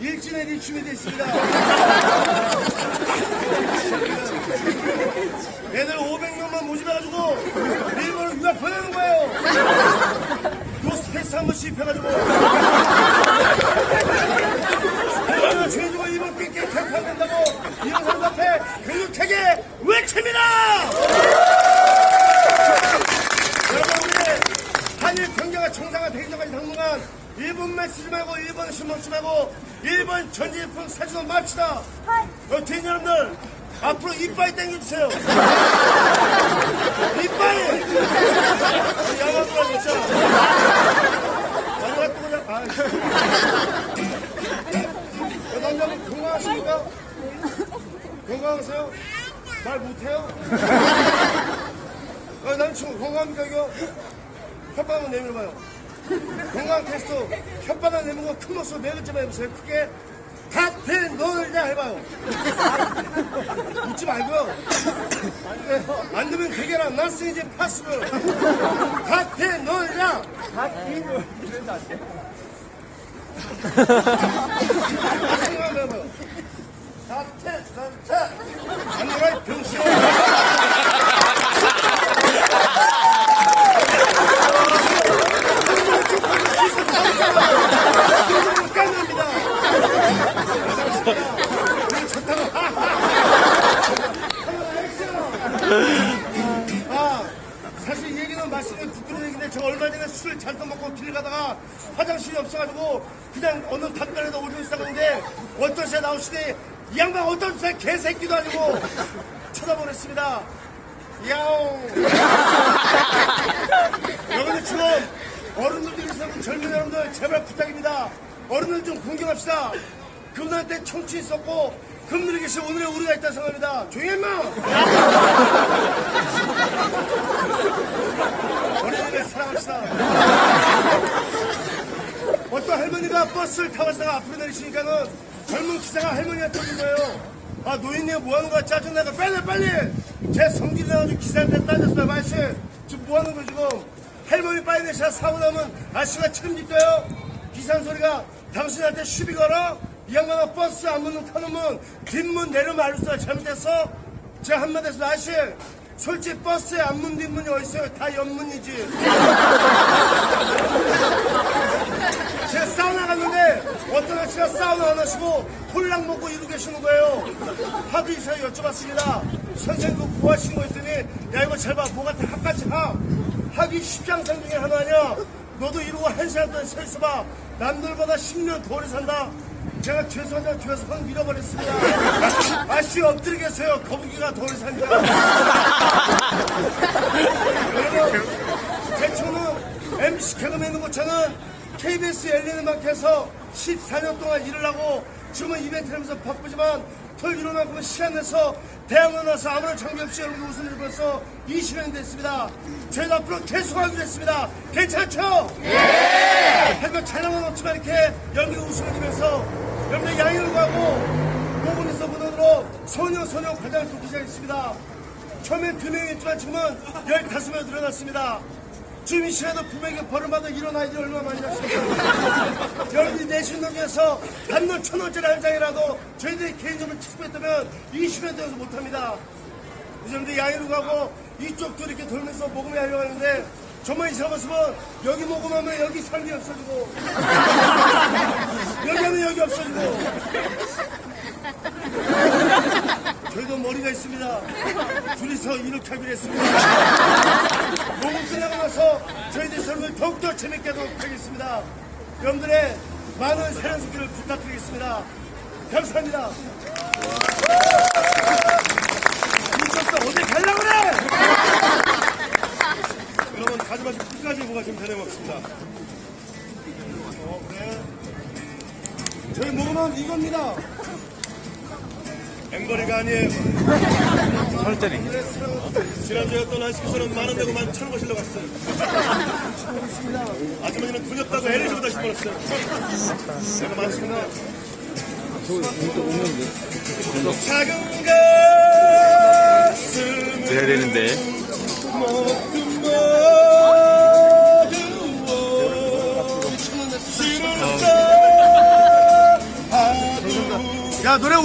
일진에 리춤이 됐습니다. 애들 500명만 모집해가지고 일본을 유학 보내는 거예요. 노스페이스 한 번씩 입혀가지고. 일본을 죄주고 일본 깽깽 캠프한다고 이런 사람 앞에 교육하게 외칩니다! 여러분 우리 한일 경제가 정상화 되기 전까지 당분간 일본만 쓰지 말고 일본 신문 쓰지 말고 일본 전지제품 사주도 맙시다 여튼 여러분들 앞으로 이빨 당겨주세요 이빨 야마구라 진짜 마지막 또 그냥 아 남자분 건강하십니까? 건강하세요? 말 못해요? 어, 남친구 건강합니까 이거? 혓바닥 내밀어봐요 건강 테스트 혓바닥 내밀고 큰 모습 네 글자만 해보세요. 크게. 갓해 놀자 해봐요. 웃지 말고요 안 되면 대결한 나스 이제 파스를. 갓해 놀자. 생각 한번 해봐요 갓해 놀자 안 내가 병신 깡입니다. 아, 사실 얘기는 말씀이 부끄러운 얘기인데 저 얼마 전에 술 잔뜩 먹고 길 가다가 화장실이 없어가지고 그냥 어느 담벼락에다 올리고 있었는데 어떤 새 나오시니 이 양반 어떤 새 개새끼도 아니고 쳐다보냈습니다. 야옹. 여러분들 지금 어른들도 있으면 젊은 여러분들 제발 부탁입니다. 어른들 좀 공경합시다. 그분한테 청취 있었고 그분들이 계신 오늘의 우리가 있다 생각합니다. 조용히 해, 임마! 어린이를 사랑합시다. 어떤 할머니가 버스를 타고 있다가 앞으로 내리시니까는 젊은 기사가 할머니한테 오는 거예요. 아, 노인네 뭐 하는 거야? 짜증나가 빨리, 빨리! 제 성질이 나가지고 기사한테 따졌어요. 아저씨, 지금 뭐 하는 거야, 지금? 할머니 빨리 내셔 사고 나면 아저씨가 책임질까요? 기사 소리가 당신한테 시비 걸어? 이 양반아 버스 앞문 타놓으면 뒷문 알수가 잘못했어? 제가 한마디 해서 아저씨, 솔직히 버스에 앞문 뒷문이 어딨어요? 다 옆문이지. 제가 사우나 갔는데 어떤 아저씨가 사우나 안 하시고 홀랑 먹고 이러고 계시는 거예요. 하도 이사에 여쭤봤습니다. 선생님 그 구하신 거 있더니 야 이거 잘 봐. 뭐가 다 합같이 하. 하기 십장생 중에 하나 아니야. 너도 이러고 한 시간 동안 서 있어봐. 남들보다 10년 더 오래 산다. 제가 죄송하다 뒤에서 확 밀어버렸습니다. 아씨 엎드려 계세요. 거북이가 더 오래 사니까. 여러분 제 초는 MC 개그맨 있는 것처는 KBS 열리는 음악에서 14년 동안 일을 하고 지금은 이벤트 하면서 바쁘지만 털 일어나고 시간 내서 대학원 나서 아무런 장비 없이 여러분 웃음을 벌써 20년이 됐습니다. 저희도 앞으로 계속하기로 했습니다. 괜찮죠? 예! 별거 촬영은 없지만 이렇게 연기 웃음을 주면서 여러분의 양해를 구하고 모금에서 문으로 소녀 소녀 과장을 돕기 시작했습니다. 처음엔 두 명이었지만 지금은 15명 늘어났습니다. 시간에도 부백에 벌을마다 이런 아이들이 얼마나 많이 났습니까? 여러분이 내신 돈 중에서 단돈 천 원짜리 한 장이라도 저희들이 개인적으로 취급했다면 20년 되어서 못합니다. 요즘도 양해를 가고 이쪽도 이렇게 돌면서 모금을 하려고 하는데 이상한 모습은 여기 모금하면 여기 삶이 없어지고 여기 하면 여기 없어지고 저희도 머리가 있습니다. 둘이서 이렇게 하기로 했습니다. 녹음 끝나고 나서 저희들 설명을 더욱더 재밌게 하도록 하겠습니다. 여러분들의 많은 사랑 속기를 부탁드리겠습니다. 감사합니다. 이쪽도 어디 가려고 그래! 여러분, 가져가신 끝까지 뭐가 좀 전해먹습니다. 어, 그래. 저희 모금은 이겁니다. 앵거리가 아니에요. 설짜리. 지난주에 어떤 한식에서는 만원 내고 만 천원 거실러 갔어요. 아주머니는 돈 없다고 애를 주고 다시 버렸어요. 내가 많습니다. 작은 가슴을 돼야 되는데. 야 노래